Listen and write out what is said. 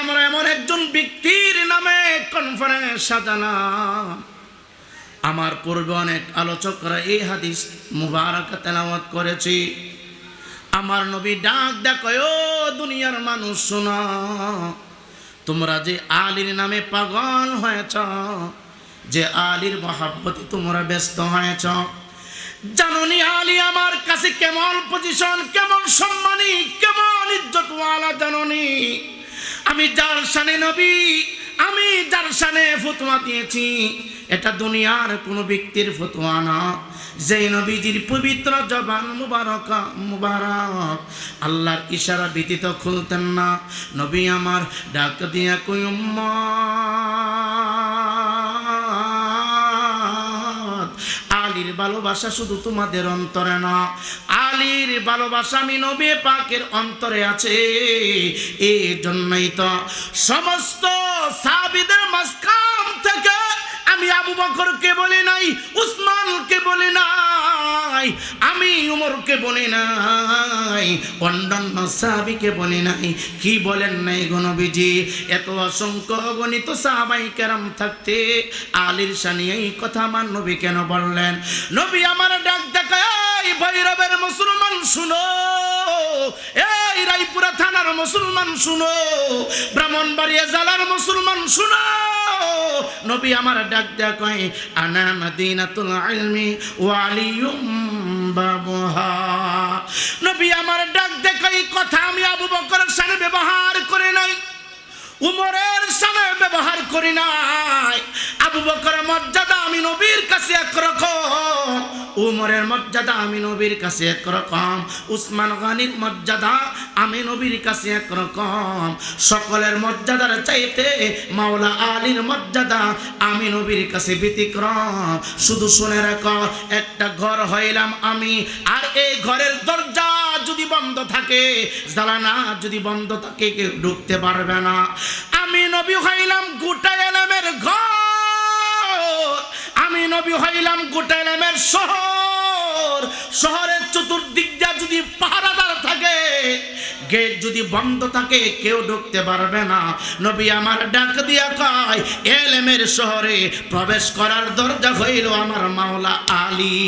আমরা এমন একজন ব্যক্তির নামে কনফারেন্স সাজালাম। আমার পূর্বে অনেক আলোচকরা এই হাদিস মুবারক তেলাওয়াত করেছি। আমার নবী ডাক ও দুনিয়ার মানুষ, শোনা। তোমরা যে আলীর নামে পাগল হয়েছ, যে আলীর মহাব্বতে তোমরা ব্যস্ত হয়েছ, জাননি আলী আমার কাছে কেমন পজিশন কেমন সম্মানী, কেমন ইজ্জতওয়ালা জাননি? আমি যার সানে নবী, আমি যার সানে ফতোয়া দিয়েছি। এটা দুনিয়ার কোনো ব্যক্তির ফতোয়া না। যেই নবীজির পবিত্র জবান মুবারক মুবারক, আল্লাহর ইশারা ব্যতীত খুলতেন না। নবী আমার ডাক দিয়া কই আলীর ভালোবাসা শুধু তোমাদের অন্তরে না আলীর ভালোবাসা আমি নবী পাকের অন্তরে আছে। এই জন্যই তো সমস্ত সাবিদের মাঝখান থেকে আমি আবু বকরকে বলি নাই, উসমানকে বলি নাই, আমি উমরকে বলি নাই, অন্যান্য সাহাবিকে বলি নাই। কি বলেন নাই গণবিজি এত অসংখ্য গণিত সাহাবাই কেরাম থাকতে আলীর সানি এই কথা আমার নবী কেন বললেন? নবী আমার ডাক দেখায় ভৈরবের মুসলমান শুনো, এই রায়পুরা থানার মুসলমান শুনো, ব্রাহ্মণবাড়িয়া জেলার মুসলমান শুনো। নবী আমার ডাক দেয়া কয়, আনা মদিনাতুল ইলমি ওয়া আলিয়ুম বাবুহা। নবী আমার ডাক দেয়া এই কথা আমি আবু বকরের সামনে ব্যবহার করে নাই, উমরের সামনে ব্যবহার করি নাই। আবু বকরের মর্যাদা আমি নবীর কাছে একরকম, উমরের মর্যাদা আমি নবীর কাছে একরকম, উসমান গানির মর্যাদা আমি নবীর কাছে একরকম। সকলের মর্যাদার চাইতে মাওলা আলীর মর্যাদা আমি নবীর কাছে ব্যতিক্রম। শুধু শুনে রাখ, একটা ঘর হইলাম আমি, আর এই ঘরের দরজা যদি বন্ধ থাকে জ্বালানা যদি বন্ধ থাকে, কেউ ঢুকতে পারবে না। আমি নবী হইলাম গোটা নবী হইলাম গোটা এলামের শহর। শহরের চতুর্দিক যদি পাহারাদার থাকে, গেট যদি বন্ধ থাকে, কেউ ঢুকতে পারবে না। নবী আমার ডাক দিয়া কয়, এলেমের শহরে প্রবেশ করার দরজা হইল আমার মাওলা আলী।